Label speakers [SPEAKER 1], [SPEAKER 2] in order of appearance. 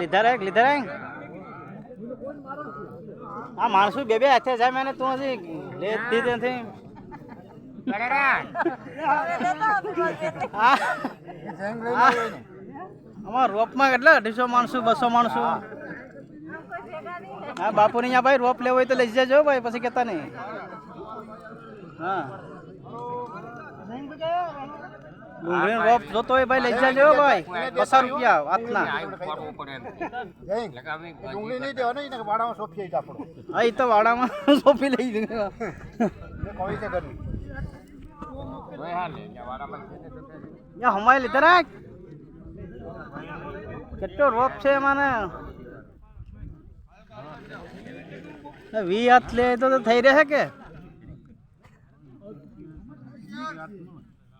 [SPEAKER 1] લીધા રાખ લીધા રાખ આ માણસો બે બે હાથે જાય મેને તું હજી લેતી નથી. અમાર રોપમાં કેટલા? અઢીસો માણસો, બસો માણસો. હા બાપુની અહીંયા ભાઈ રોપ લેવો હોય તો લઈ જજો ભાઈ, પછી કેતા નહીં. હા. ડુંગળી રોપ જોતો હોય ભાઈ લઈ જજો ભાઈ. પચાસ રૂપિયા હાથના
[SPEAKER 2] ડુંગળી નહીં દેવાની ને વાડામાં સોંપીએ જ આપણો
[SPEAKER 1] હા એ તો વાડામાં સોંપી લઈ દે
[SPEAKER 2] કોઈ છે ઘરની
[SPEAKER 1] હમાય લીધા રાખ. કેટલો રોપ છે મને. વી હાથ લે તો તો થઈ રહે કે?